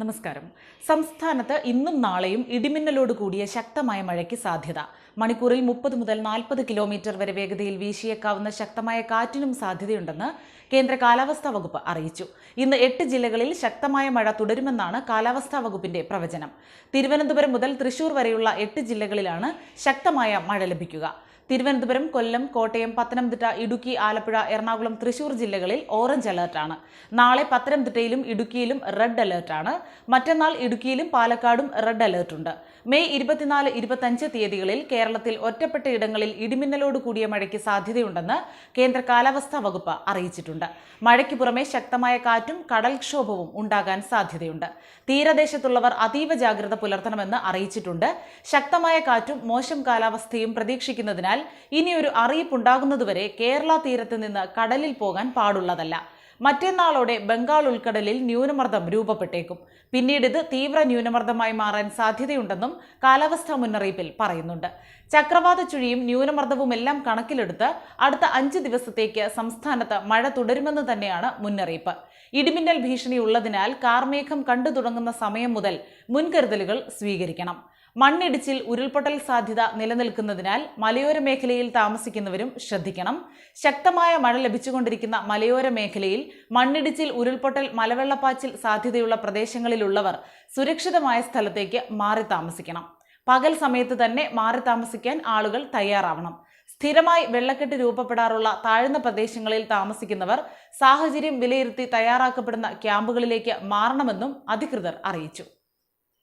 നമസ്കാരം. സംസ്ഥാനത്ത് ഇന്നും നാളെയും ഇടിമിന്നലോട് കൂടിയ ശക്തമായ മഴയ്ക്ക് സാധ്യത. മണിക്കൂറിൽ മുപ്പത് മുതൽ നാൽപ്പത് കിലോമീറ്റർ വരെ വേഗതയിൽ വീശിയേക്കാവുന്ന ശക്തമായ കാറ്റിനും സാധ്യതയുണ്ടെന്ന് കേന്ദ്ര കാലാവസ്ഥാ വകുപ്പ് അറിയിച്ചു. ഇന്ന് എട്ട് ജില്ലകളിൽ ശക്തമായ മഴ തുടരുമെന്നാണ് കാലാവസ്ഥാ വകുപ്പിന്റെ പ്രവചനം. തിരുവനന്തപുരം മുതൽ തൃശൂർ വരെയുള്ള എട്ട് ജില്ലകളിലാണ് ശക്തമായ മഴ ലഭിക്കുക. തിരുവനന്തപുരം കൊല്ലം കോട്ടയം പത്തനംതിട്ട ഇടുക്കി ആലപ്പുഴ എറണാകുളം തൃശൂർ ജില്ലകളിൽ ഓറഞ്ച് അലർട്ടാണ് നാളെ പത്തനംതിട്ടയിലും ഇടുക്കിയിലും റെഡ് അലർട്ടാണ് മറ്റന്നാൾ ഇടുക്കിയിലും പാലക്കാടും റെഡ് അലർട്ടുണ്ട് മെയ് ഇരുപത്തിനാല് ഇരുപത്തഞ്ച് തീയതികളിൽ കേരളത്തിൽ ഒറ്റപ്പെട്ട ഇടങ്ങളിൽ ഇടിമിന്നലോട് കൂടിയ മഴയ്ക്ക് സാധ്യതയുണ്ടെന്ന് കേന്ദ്ര കാലാവസ്ഥാ വകുപ്പ് അറിയിച്ചിട്ടുണ്ട്. മഴയ്ക്ക് പുറമെ ശക്തമായ കാറ്റും കടൽക്ഷോഭവും ഉണ്ടാകാൻ സാധ്യതയുണ്ട്. തീരദേശത്തുള്ളവർ അതീവ ജാഗ്രത പുലർത്തണമെന്ന് അറിയിച്ചിട്ടുണ്ട്. ശക്തമായ കാറ്റും മോശം കാലാവസ്ഥയും പ്രതീക്ഷിക്കുന്നതിനാൽ ഇനിയൊരു അറിയിപ്പുണ്ടാകുന്നതുവരെ കേരള തീരത്ത് നിന്ന് കടലിൽ പോകാൻ പാടുള്ളതല്ല. മറ്റന്നാളോടെ ബംഗാൾ ഉൾക്കടലിൽ ന്യൂനമർദ്ദം രൂപപ്പെട്ടേക്കും. പിന്നീട് ഇത് തീവ്ര ന്യൂനമർദ്ദമായി മാറാൻ സാധ്യതയുണ്ടെന്നും കാലാവസ്ഥാ മുന്നറിയിപ്പിൽ പറയുന്നുണ്ട്. ചക്രവാത ചുഴിയും ന്യൂനമർദ്ദവും എല്ലാം കണക്കിലെടുത്ത് അടുത്ത അഞ്ച് ദിവസത്തേക്ക് സംസ്ഥാനത്ത് മഴ തുടരുമെന്ന് തന്നെയാണ് മുന്നറിയിപ്പ്. ഇടിമിന്നൽ ഭീഷണി ഉള്ളതിനാൽ കാർമേഘം കണ്ടു തുടങ്ങുന്ന സമയം മുതൽ മുൻകരുതലുകൾ സ്വീകരിക്കണം. മണ്ണിടിച്ചിൽ ഉരുൾപൊട്ടൽ സാധ്യത നിലനിൽക്കുന്നതിനാൽ മലയോര മേഖലയിൽ താമസിക്കുന്നവരും ശ്രദ്ധിക്കണം. ശക്തമായ മഴ ലഭിച്ചുകൊണ്ടിരിക്കുന്ന മലയോര മേഖലയിൽ മണ്ണിടിച്ചിൽ ഉരുൾപൊട്ടൽ മലവെള്ളപ്പാച്ചിൽ സാധ്യതയുള്ള പ്രദേശങ്ങളിലുള്ളവർ സുരക്ഷിതമായ സ്ഥലത്തേക്ക് മാറി താമസിക്കണം. പകൽ സമയത്ത് തന്നെ മാറി താമസിക്കാൻ ആളുകൾ തയ്യാറാവണം. സ്ഥിരമായി വെള്ളക്കെട്ട് രൂപപ്പെടാറുള്ള താഴ്ന്ന പ്രദേശങ്ങളിൽ താമസിക്കുന്നവർ സാഹചര്യം വിലയിരുത്തി തയ്യാറാക്കപ്പെടുന്ന ക്യാമ്പുകളിലേക്ക് മാറണമെന്നും അധികൃതർ അറിയിച്ചു.